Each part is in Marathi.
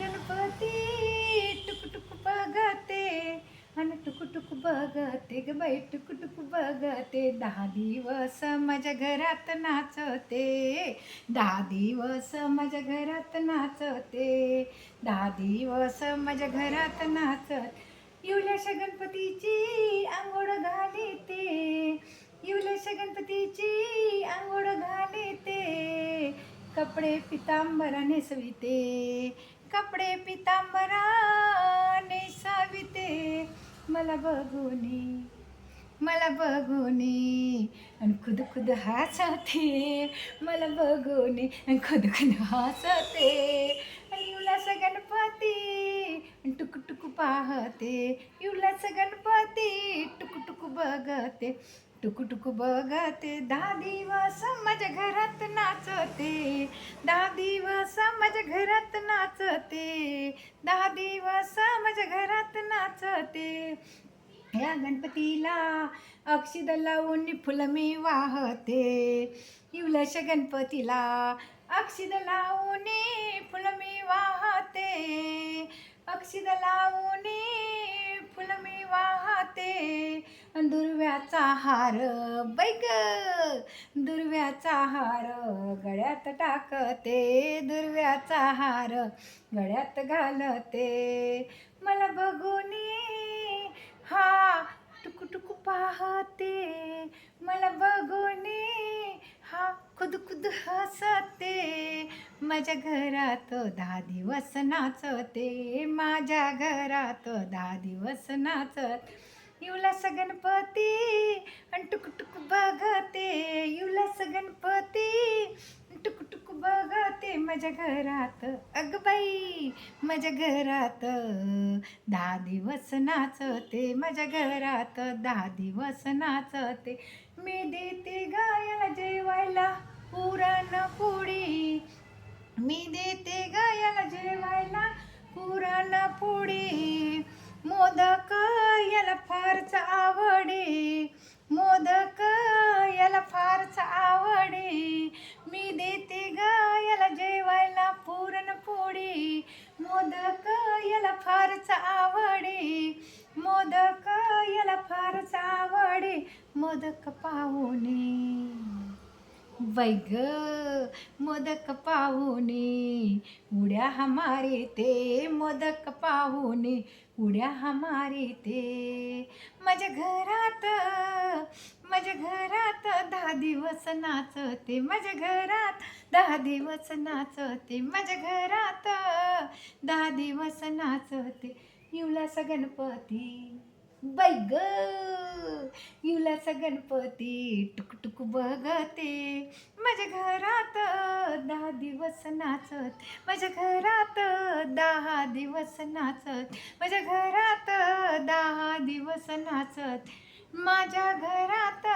गणपती टुकटुक टुक बघते आणि टुकटुक टुक बघते ग बाई टुकटुक टुक बघते. दहा दिवस माझ्या घरात नाचते दहा दिवस माझ्या घरात नाचते दहा दिवस माझ्या घरात नाचत. युल्याशा गणपतीची आंघोळ घालीते युल्याशा गणपतीची आंघोळ घालते. कपडे पितांबरा नेसविते कपडे पितांबरा नेसाविते मला बघूनी मला बघूनी आणि खुद खुद हसते. मला बघूनी आणि खुद खुद हसते. आणि उल्हास गणपती आणि टुक टुक पाहते. उल्हास गणपती टुक टुक बघते. टुकटुक बघते दहा दिवस माझ्या घरात नाचते. दहा दिवस माझ्या घरात नाचते. दहा दिवस माझ्या घरात नाचते. या गणपतीला अक्षिद लावून फुलं मी वाहते. इवलश गणपतीला अक्षिद लावून फुलं मी वाहते. अक्षिद लावून फुलं मी वाहते. दुर्व्याचा हार बैग दुर्व्याचा हार गळ्यात टाकते दुर्व्याचा हार गळ्यात घालते. मला बघूनी हा टुक पाहते. मला बघूनी हा खुद खुद हसते. माझ्या घरात दहा दिवस नाचते. माझ्या घरात दहा दिवस नाचत. युलास गणपती आणि टुकटुक बघते. युलास गणपती टुकटुक बघते. माझ्या घरात अगबाई माझ्या घरात. दहा दिवस नाचते माझ्या घरात. दहा दिवस नाचते. मी देते ग मोदक याला फारच आवडे. मी देते ग याला जेवायला पुरणपोळी मोदक याला फारच आवडे. मोदक याला फारच आवडे. मोदक पाहुणे. बैग मोदक पाहुणे उड्या हमारे ते मोदक पाहुणे उड्या हमारे ते. माझ्या घरात माझ्या घरात दहा दिवस नाचते माझ्या घरात दहा दिवस नाचते माझ्या घरात दहा दिवस नाचते. युलास गणपती बाई ग. युलाचा गणपती टुक टुक बघते. माझ्या घरात दहा दिवस नाचत. माझ्या घरात दहा दिवस नाचत. माझ्या घरात दहा दिवस नाचत. माझ्या घरात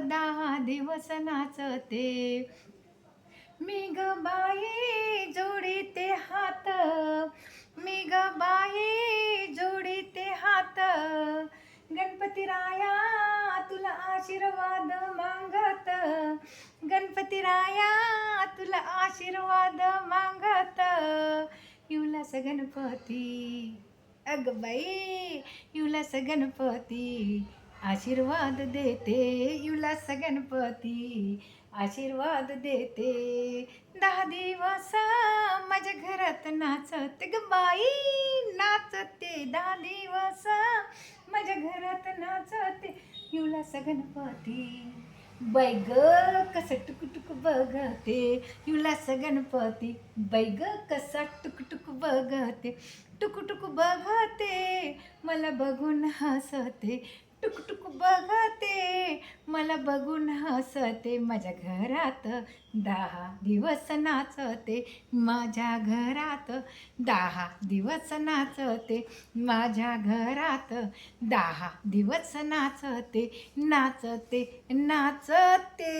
दहा दिवस नाचते. मी ग बाई जोडीते ते हा राया तुला आशीर्वाद मागत. गणपती राया तुला आशीर्वाद मागत. युलास गणपती अग बाई युलास गणपती आशीर्वाद देते युलास गणपती. आशीर्वाद देते. दहा दिवस माझ्या घरात नाचत ग बाई नाचते. दहा दिवस माझ्या घरात नाचते. युलास गणपती बैग कसा टुकटुक टुक बघते युलास गणपती बैग कसा टुकटुक बघते. टुकटुक बघते. मला बघून हसते. टुकटुक बघते मला बघून हसते माझ्या घरात दहा दिवस नाचते माझ्या घरात दहा दिवस नाचते माझ्या घरात दहा दिवस नाचते नाचते नाचते.